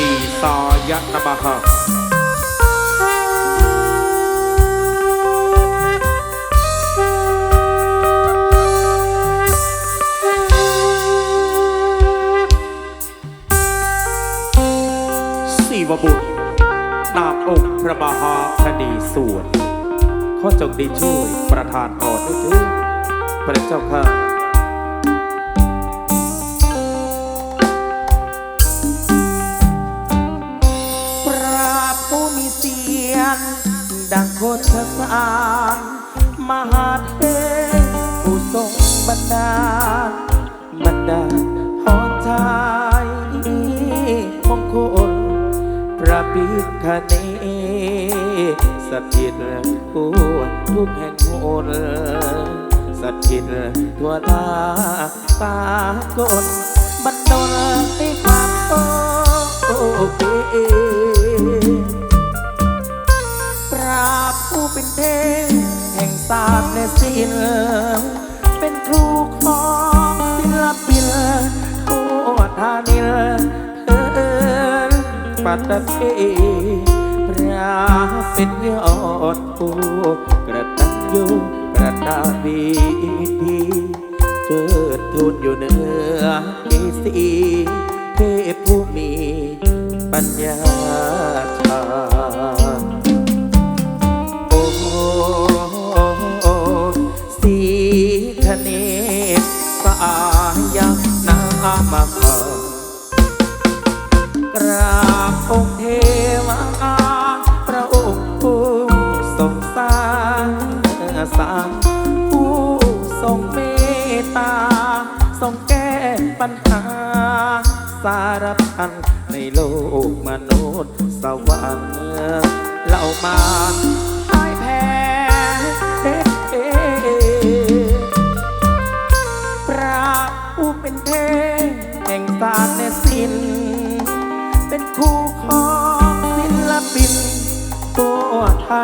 ณีสายะนมหะสีวบุตรนามองค์พระมหาคณีส่วนข้อจงได้ช่วยประทานพรด้วยเถิดพระเจ้าค่ะ สารมหาเทพผู้ทรงบันดาลบรรดาลพรชายมงคลพระพิคเนสถิตทั่วทุกแห่งโนสถิตทั่วลาปากลบันดลให้ความโอเค ผู้เป็นเทพแห่งศาสตร์และศิลป์เป็นครูของศิลปินโคธานิลเอิญปัตตภีพระเป็นยอดผู้กระตันยูกระตาบีดีเกิดทูนอยู่เหนือเกสีเทพผู้มีปัญญาชา สายนามากราบองค์เทวาพระองค์ผู้ทรงสร้างสร้างผู้ทรงเมตตา ทรงแก้ปัญหา สารพันในโลกมนุษย์สวรรค์เหล่ามา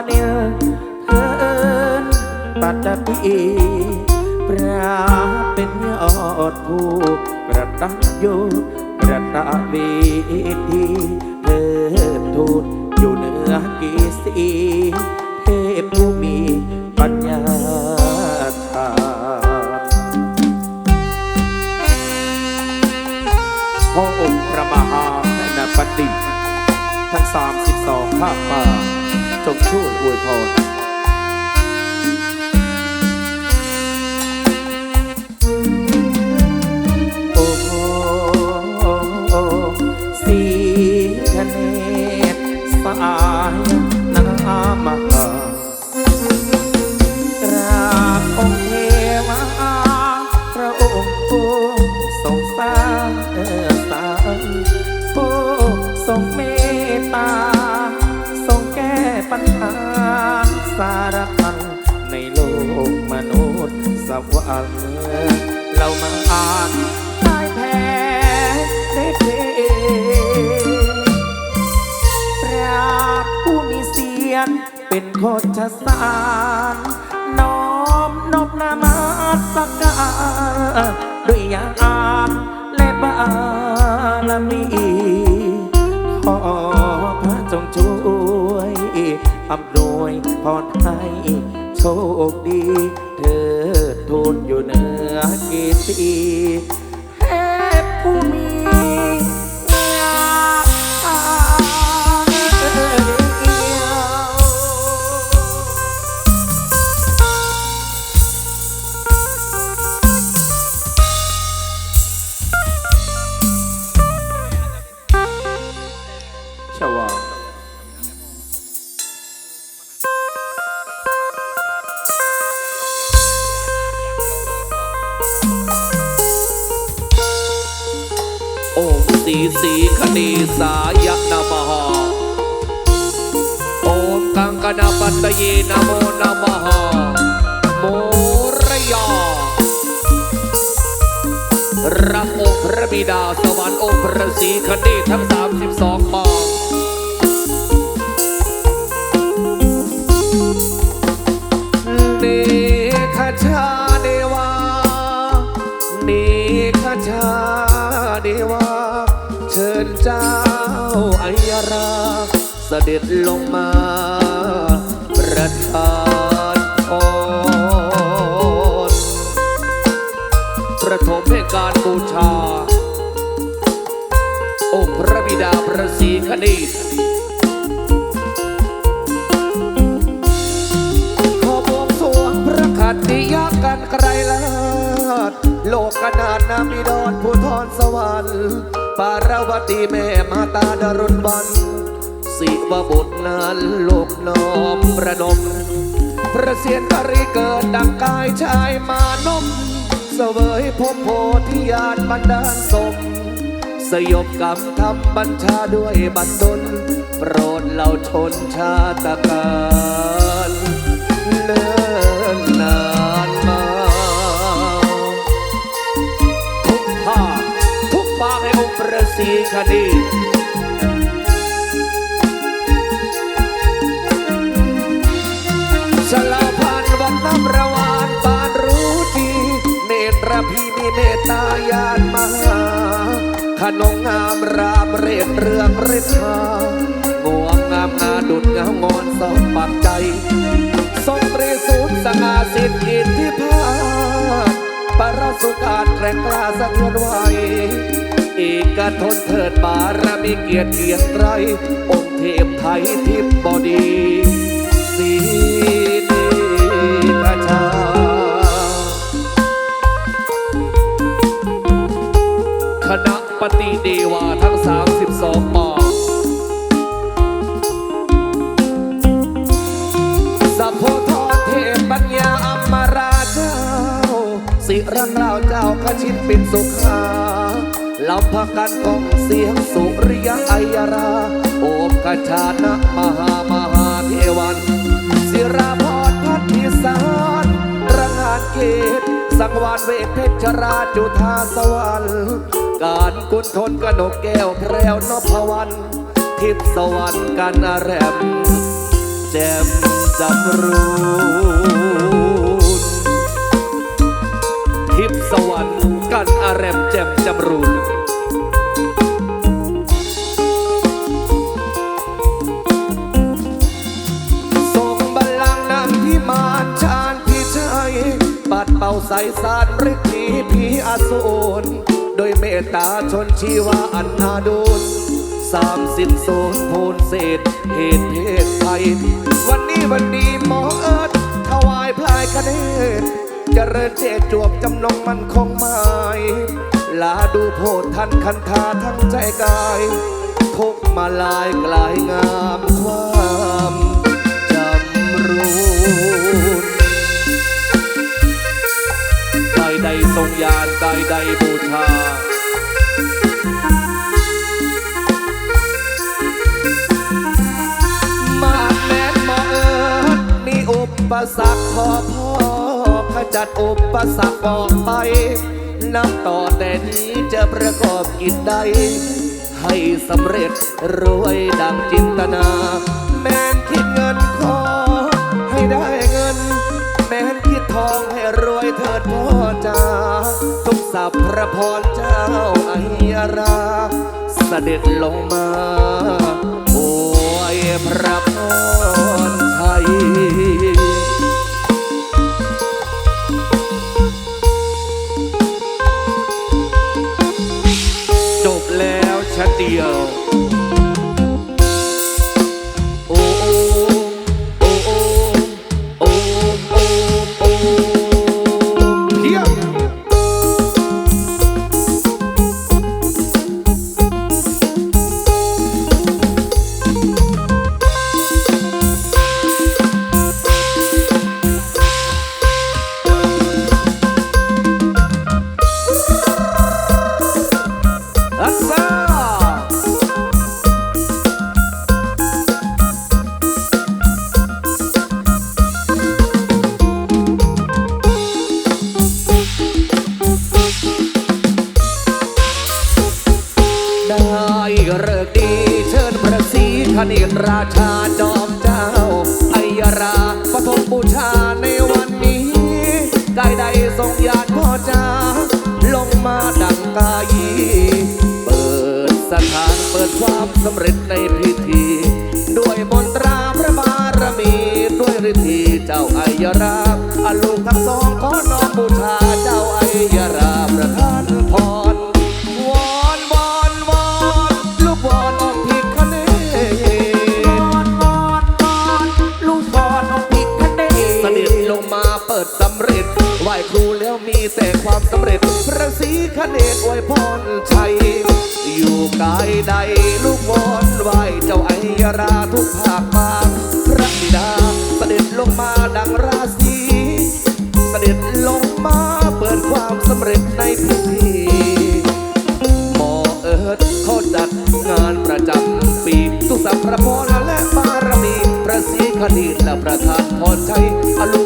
นิลเอิญปัตตพีปราเป็นยอดผู้กระตันยูกระตะวีทีเทิดทูนอยู่เหนือกีสีเทพผู้มีปัญญาชาญขอองค์พระมหาคณปฏิทั้ง32ภาคมาจงช่วย อวยพรโชสารน้อมนบนามาสการด้วยยามและบารมีขอพระจงช่วยอำนวยพรให้โชคดี เธอทูลอยู่เหนือกีตีเทพผู้มี สีคณีสายนามหาโอมกังกนาปัตตยีนะโมนามหาโมระยารับองค์พระบิดาสวรรค์องค์พระศรีคณีทั้ง32ปางเน ด็จลงมาประทานพรประถมให้การบูชา องค์พระบิดาพระศรีคณีตขอบวงสวงพระขัตติยากันไกรลาดโลกขนาดนามิดอนผู้ทรสวรรค์ปาราวตีแม่มาตาดารุณวัน สิวบุตรนั้นลูกน้อมประนม พระเสียนตรีเกิดดังกายชายมานมเสวยพบโพธิญาณบันดาลสม สยบกรรมทำบัญชาด้วยบัตรดลโปรดเหล่าชนชาตการเลินนานมา ทุกภาคทุกภาคให้องค์ประสีคดี พี่มีเมตตายานมหาขนงงามรามเรศเรืองฤทธางวงงามงาดุดงางอนสองปากใจทรงตรีสูตรสง่าสิทธิ์อิทธิพาปรสุการแกร่งกล้าสะเทือนไหวเอกทนเถิดบารมีเกียรติเกียรติไรองค์เทพไทยทิพย์บดีสี ปฏิเดวาทั้ง 32ปอสัพโพธรเทพปัญญาอมราเจ้า สิรังเราเจ้าขชินปินสุขาลำพักกันกองเสียงสุริยะไอยรา โอบกชานะมหามหาเทวัน ศิราพรพัฒนิสารระงานเกตสังวานเวทเพชรราจุธาสวรรค์การ กุนทนกนกแก้วแพรวนพวันทิพสวรรค์กันอาแรมแจ่มจำรูนทิพสวรรค์กันอาแรมแจ่มจำรูน ตตาชนชีวาอันอาดุลสามสิบโซนโพนเศษเหตุเพศไทย วันนี้วันนี้หมอเอิร์ธถวายพลายคะเนศเจริญเจตจวบจำนงมันคงหมายลาดูโพธทันคันธาทั้งใจกาย ทุกมาลายกลายงามความจำรูนกายใดทรงยานกายใดบูชา สรรคพอพ่อขจัดอุปสรรคออกไป นับต่อแต่นี้จะประกอบกิจใด ให้สำเร็จรวยดังจินตนา แม้นคิดเงินขอให้ได้เงิน แม้นคิดทองให้รวยเถิดพ่อจ้าทุกสัพพระพรเจ้าไอยราเสด็จลงมาโอ้ยพระพรชัย ดความสำเร็จในพิธี ด้วยมนตราพระบารมี ด้วยฤทธิเจ้าไอยราบอลูกทั้งสองขอน้อมบูชาเจ้าไอยราประทา สำเร็จพระศรีคเนศอวยพรชัย อยู่กายใดลูกวอนไหวเจ้าไอยราทุกภาคบางพระบิดาเสด็จลงมาดังราศีเสด็จลงมาเปิดความสำเร็จในพิธีหมอเอิร์ดเขาจัดงานประจำปี ทุกสัพพระพรและบารมีพระศรีคดีและประธานพรชัยอลุ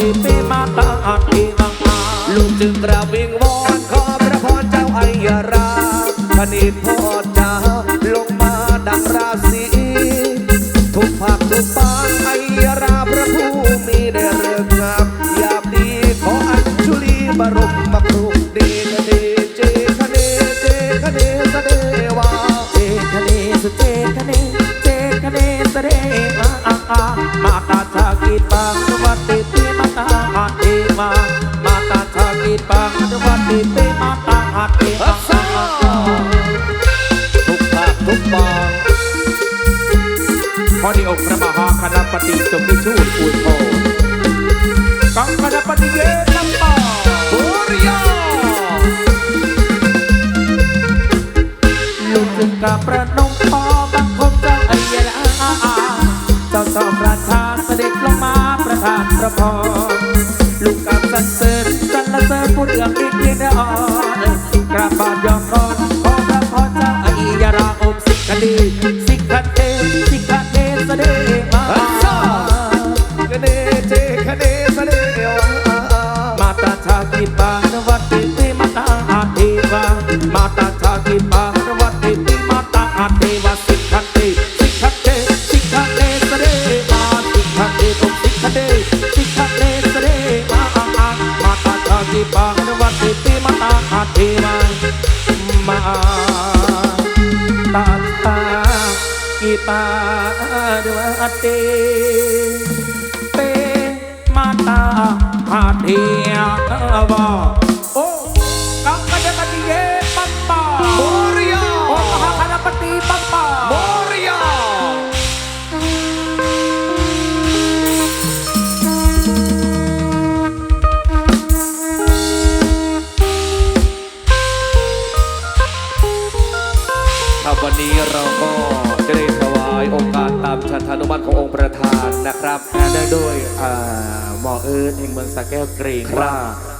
ารวันเปมาตาอาเทมังอาลูกจึงกระวิงวอนขอพระพรเจ้าไอยราคณิตพ่อาชากีปารวันเดเปมาตาอาเทฮัมัสงซาอาทุกภาคทุกปางขอที่องค์พระมหาคณะปฏิจงได้ชูดอุทโธกังคณะปฏิเยนัมปาบุริยาลูกจึงกราบประนมขอบังคมเจ้าไอ้ยราเจ้าจอมราชาเสด็จลงมาประทานพระพร ดีดีเดออนกราบบาทยอมกอนขอพระพรเจ้าไอยาราองค์สิกขดีสิกขเทสิกขเทเสด็จมาซาคเนเจคเนสเดวามาตาชากิปานวัด ทวามาตาชากิปาดวงตติเปมาตาหาเทียว หมอเอิญแห่งเมืองสระแก้วเกรงว่า